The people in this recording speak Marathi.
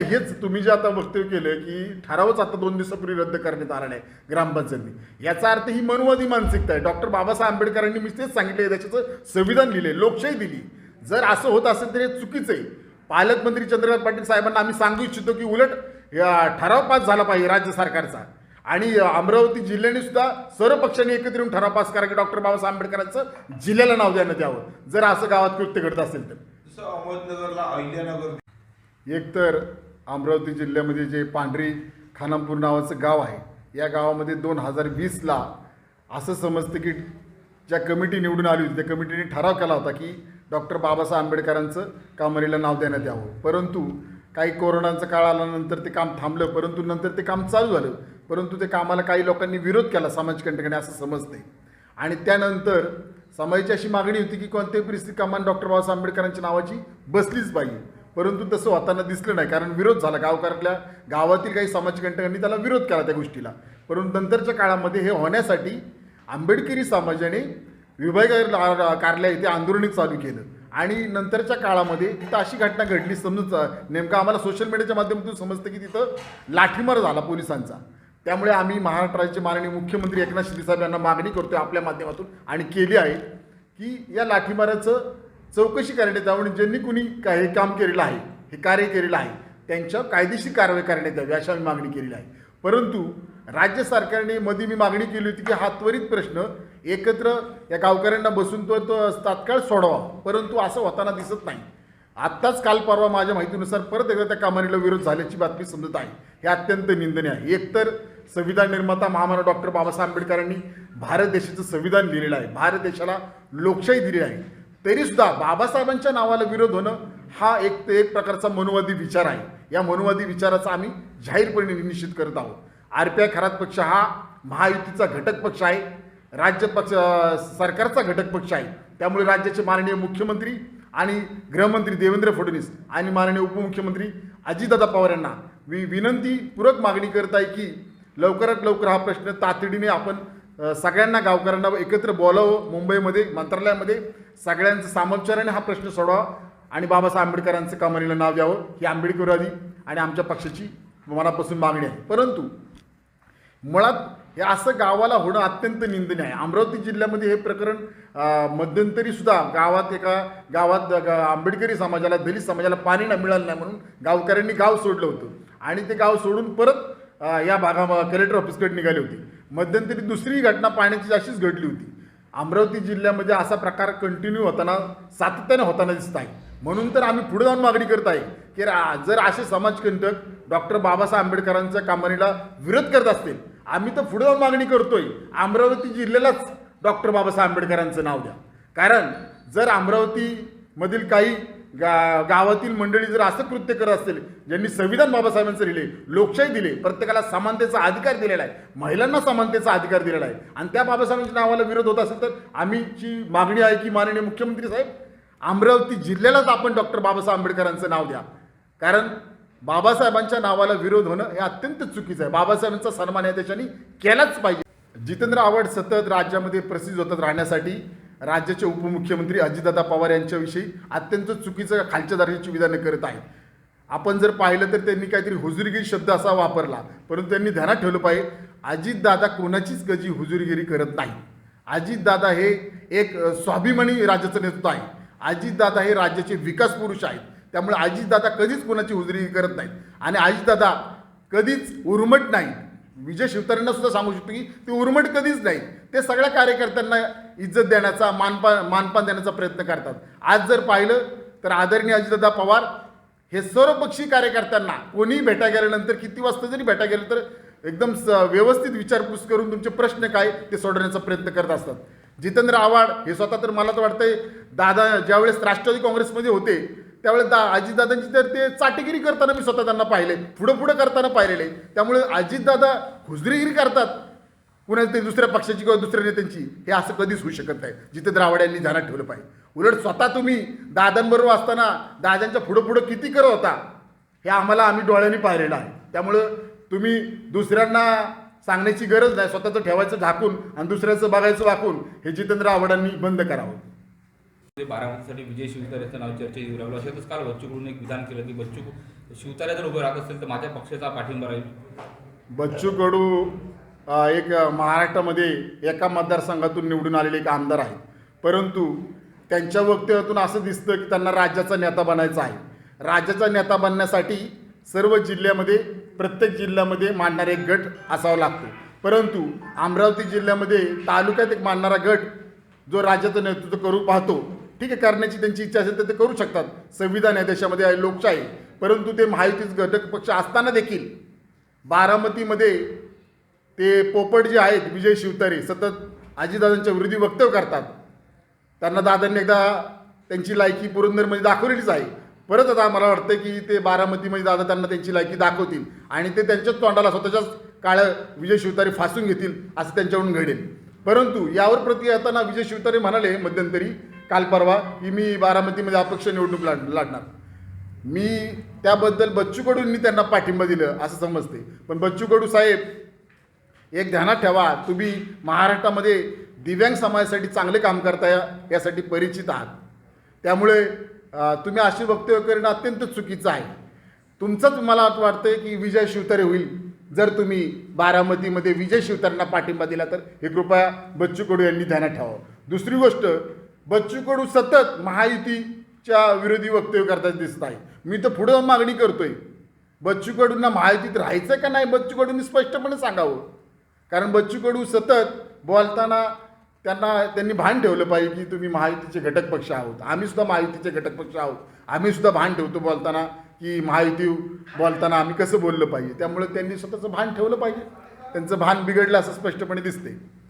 हेच तुम्ही जे आता वक्तव्य केलं की ठरावच आता दोन दिवसापूर्वी रद्द करण्यात आला नाही ग्रामपंचायतने. याचा अर्थ ही मनवादी मानसिकता आहे. डॉक्टर बाबासाहेब आंबेडकरांनी मी तेच सांगितले त्याच्याचं संविधान लिहिले लोकशाही दिली. जर असं होत असेल तर हे चुकीचं आहे. पालकमंत्री चंद्रकांत पाटील साहेबांना आम्ही सांगू इच्छितो की उलट ठराव पास झाला पाहिजे राज्य सरकारचा. आणि अमरावती जिल्ह्याने सुद्धा सर्व पक्षांनी एकत्र येऊन ठराव पास करा की डॉक्टर बाबासाहेब आंबेडकरांचं जिल्ह्याला नाव देण्यात यावं जर असं गावात कृत्य घडत असेल तर. अहिल्यानगर एकतर अमरावती जिल्ह्यामध्ये जे पांढरी खानापूर नावाचं गाव आहे या गावामध्ये दोन हजार वीसला असं समजतं की ज्या कमिटी निवडून आली होती त्या कमिटीने ठराव केला होता की डॉक्टर बाबासाहेब आंबेडकरांचं कामरीला नाव देण्यात यावं. परंतु काही कोरोनाचा काळ आल्यानंतर ते काम थांबलं परंतु नंतर ते काम चालू झालं. परंतु ते कामाला काही लोकांनी विरोध केला समाजकंटकाने असं समजते आणि त्यानंतर समाजाची अशी मागणी होती की कोणत्याही परिस्थिती कामाने डॉक्टर बाबासाहेब आंबेडकरांच्या नावाची बसलीच पाहिजे. परंतु तसं होताना दिसलं नाही कारण विरोध झाला. गावकारातल्या गावातील काही समाजकंटकांनी त्याला विरोध केला त्या गोष्टीला. परंतु नंतरच्या काळामध्ये हे होण्यासाठी आंबेडकरी समाजाने विभाग कार्यालय इथे आंदोलन चालू केलं. आणि नंतरच्या काळामध्ये तिथं अशी घटना घडली समजून नेमकं आम्हाला सोशल मीडियाच्या माध्यमातून समजतं की तिथं लाठीमार झाला पोलिसांचा. त्यामुळे आम्ही महाराष्ट्राचे माननीय मुख्यमंत्री एकनाथ शिंदे साहेब यांना मागणी करतोय आपल्या माध्यमातून आणि केली आहे की या लाठीमाराचं चौकशी करण्यात यावं आणि ज्यांनी कुणी काही हे काम केलेलं आहे हे कार्य केलेलं आहे त्यांच्या कायदेशीर कारवाई करण्यात यावी अशा आम्ही मागणी केलेली आहे. परंतु राज्य सरकारने मध्ये मी मागणी केली होती की हा त्वरित प्रश्न एकत्र या गावकऱ्यांना बसून तो तो तात्काळ सोडवा परंतु असं होताना दिसत नाही. आत्ताच काल परवा माझ्या माहितीनुसार परत एकदा त्या कामानीला विरोध झाल्याची बातमी समजत आहे. हे अत्यंत निंदनीय आहे. एकतर संविधान निर्माता महामानव डॉक्टर बाबासाहेब आंबेडकरांनी भारत देशाचं संविधान लिहिलेलं आहे. भारत देशाला लोकशाही दिली आहे. तरीसुद्धा बाबासाहेबांच्या नावाला विरोध होणं हा एक ते एक प्रकारचा मनोवादी विचार आहे. या मनोवादी विचाराचा आम्ही जाहीरपणे निश्चित करत आहोत. आर पी आय खरात पक्ष हा महायुतीचा घटक पक्ष आहे. राज्य पक्ष सरकारचा घटक पक्ष आहे. त्यामुळे राज्याचे माननीय मुख्यमंत्री आणि गृहमंत्री देवेंद्र फडणवीस आणि माननीय उपमुख्यमंत्री अजितदादा पवार यांना वि विनंतीपूरक मागणी करत आहे की लवकरात लवकर हा प्रश्न तातडीने आपण सगळ्यांना गावकऱ्यांना एकत्र बोलावं मुंबईमध्ये मंत्रालयामध्ये सगळ्यांचं सामोपचाराने हा प्रश्न सोडावा आणि बाबासाहेब आंबेडकरांचं कमानीला नाव द्यावं ही आंबेडकरवादी आणि आमच्या पक्षाची मनापासून मागणी आहे. परंतु मुळात हे असं गावाला होणं अत्यंत निंदनीय आहे. अमरावती जिल्ह्यामध्ये हे प्रकरण मध्यंतरी सुद्धा गावात एका गावात आंबेडकरी समाजाला दलित समाजाला पाणी न मिळालं नाही म्हणून गावकऱ्यांनी गाव सोडलं होतं. आणि ते गाव सोडून परत या भागा कलेक्टर ऑफिसकडे निघाली होती. मध्यंतरी दुसरी घटना पाण्याची अशीच घडली होती. अमरावती जिल्ह्यामध्ये असा प्रकार कंटिन्यू होताना सातत्याने होताना दिसत आहे. म्हणून तर आम्ही पुढे जाऊन मागणी करत आहे की जर असे समाजकंटक डॉक्टर बाबासाहेब आंबेडकरांच्या कामानीला विरोध करत असतील आम्ही तर पुढे जाऊन मागणी करतोय. अमरावती जिल्ह्यालाच डॉक्टर बाबासाहेब आंबेडकरांचं नाव द्या. कारण जर अमरावतीमधील काही गा गावातील मंडळी जर असं कृत्य करत असतील ज्यांनी संविधान बाबासाहेबांचं लिहिले लोकशाही दिले प्रत्येकाला समानतेचा अधिकार दिलेला आहे महिलांना समानतेचा अधिकार दिलेला आहे आणि त्या बाबासाहेबांच्या नावाला विरोध होत असेल तर आम्हीची मागणी आहे की माननीय मुख्यमंत्री साहेब अमरावती जिल्ह्यालाच आपण डॉक्टर बाबासाहेब आंबेडकरांचं नाव द्या. कारण बाबासाहेबांच्या नावाला विरोध होणं हे अत्यंत चुकीचं आहे. बाबासाहेबांचा सन्मान या देशाने केलाच पाहिजे. जितेंद्र आवड सतत राज्यामध्ये प्रसिद्ध होतात राहण्यासाठी. राज्याचे उपमुख्यमंत्री अजितदादा पवार यांच्याविषयी अत्यंत चुकीचं खालच्या दर्जाची विधानं करत आहेत. आपण जर पाहिलं तर त्यांनी काहीतरी हुजुरीगिरी शब्द असा वापरला परंतु त्यांनी ध्यानात ठेवलं पाहिजे अजितदादा कोणाचीच गजी हुजुरीगिरी करत नाही अजितदादा हे एक स्वाभिमानी राज्याचं नेतृत्व आहे. अजितदादा हे राज्याचे विकास पुरुष आहेत. त्यामुळे अजितदादा कधीच कोणाची हुजुरी करत नाहीत. आणि अजितदादा कधीच उर्मट नाही विजय शिवतरेंना सुद्धा सांगू शकतो की ते उर्मट कधीच नाही. ते सगळ्या कार्यकर्त्यांना इज्जत देण्याचा मानपान मानपान देण्याचा प्रयत्न करतात. आज जर पाहिलं तर आदरणीय अजितदादा पवार हे सर्वपक्षीय कार्यकर्त्यांना कोणीही भेटा गेल्यानंतर किती वाजता जरी भेटा गेलं तर एकदम स व्यवस्थित विचारपूस करून तुमचे प्रश्न काय ते सोडवण्याचा प्रयत्न करत असतात. जितेंद्र आव्हाड हे स्वतः तर मला तर वाटतंय दादा ज्यावेळेस राष्ट्रवादी काँग्रेसमध्ये होते त्यावेळेस दा अजितदादांची तर ते चाटेगिरी करताना मी स्वतः त्यांना पाहिले पुढं पुढं करताना पाहिलेले. त्यामुळे अजितदादा हुजरीगिरी करतात. पुन्हा ते दुसऱ्या पक्षाची किंवा दुसऱ्या नेत्यांची हे असं कधीच होऊ शकत नाही. जितेंद्र आव्हाड यांनी ध्यानात ठेवलं पाहिजे. उलट स्वतः तुम्ही दादांबरोबर असताना दादांच्या पुढं पुढं किती करत होता हे आम्हाला आम्ही डोळ्यांनी पाहिलेलं आहे. त्यामुळं तुम्ही दुसऱ्यांना सांगण्याची गरज नाही. स्वतःचं ठेवायचं झाकून आणि दुसऱ्याचं बघायचं वाकून हे जितेंद्र आव्हाडांनी बंद करावं. ते बारामतीसाठी विजय शिवतारेचं नाव चर्चेत येऊ लागलं. अशातच काल बच्चूकडून एक विधान केलं की बच्चू शिवतारे जर उभं राहत असेल तर माझ्या पक्षाचा पाठिंबा राहील. बच्चू कडू एक महाराष्ट्रामध्ये एका मतदारसंघातून निवडून आलेले एक आमदार आहेत. परंतु त्यांच्या वक्तव्यातून असं दिसतं की त्यांना राज्याचा नेता बनायचा आहे. राज्याचा नेता बनण्यासाठी सर्व जिल्ह्यामध्ये प्रत्येक जिल्ह्यामध्ये मांडणारा एक गट असावा लागतो. परंतु अमरावती जिल्ह्यामध्ये तालुक्यात एक मांडणारा गट जो राज्याचं नेतृत्व करू पाहतो ठीक आहे करण्याची त्यांची इच्छा असेल तर ते करू शकतात. संविधान या देशामध्ये आहे लोकशाही. परंतु ते महायुतीच घटक पक्ष असताना देखील बारामतीमध्ये ते पोपट जे आहेत विजय शिवतारे सतत आजीदादांच्या विरोधी वक्तव्य करतात. त्यांना दादांनी एकदा त्यांची लायकी पुरंदरमध्ये दाखवलेलीच आहे. परत आता मला वाटतं की ते बारामतीमध्ये दादा त्यांना त्यांची लायकी दाखवतील आणि ते त्यांच्याच तोंडाला स्वतःच्याच काळं विजय शिवतारे फासून घेतील असं त्यांच्याकडून घडेल. परंतु यावर प्रति येताना विजय शिवतारे म्हणाले मध्यंतरी काल परवा की मी बारामतीमध्ये अपक्ष निवडणूक लाड लाडणार. मी त्याबद्दल बच्चू कडूंनी त्यांना पाठिंबा दिलं असं समजते. पण बच्चू कडू साहेब एक ध्यानात ठेवा तुम्ही महाराष्ट्रामध्ये दिव्यांग समाजासाठी चांगले काम करताय यासाठी परिचित आहात. त्यामुळे तुम्ही अशी वक्तव्य करणं अत्यंत चुकीचं आहे. तुमचंच मला असं की विजय शिवतारे होईल. जर तुम्ही बारामतीमध्ये विजय शिवतारेंना पाठिंबा दिला तर हे कृपया बच्चू कडू यांनी ध्यानात ठेवावं. दुसरी गोष्ट बच्चू कडू सतत महायुतीच्या विरोधी वक्तव्य करताना दिसत आहे. मी तर पुढं जाऊन मागणी करतोय. बच्चू कडूंना महायुतीत राहायचं का नाही बच्चू कडूंनी स्पष्टपणे सांगावं. कारण बच्चू कडू सतत बोलताना त्यांना त्यांनी भान ठेवलं पाहिजे की तुम्ही महायुतीचे घटक पक्ष आहोत. आम्ही सुद्धा महायुतीचे घटक पक्ष आहोत. आम्ही सुद्धा भान ठेवतो बोलताना की महायुती बोलताना आम्ही कसं बोललं पाहिजे. त्यामुळे त्यांनी स्वतःचं भान ठेवलं पाहिजे. त्यांचं भान बिघडलं असं स्पष्टपणे दिसते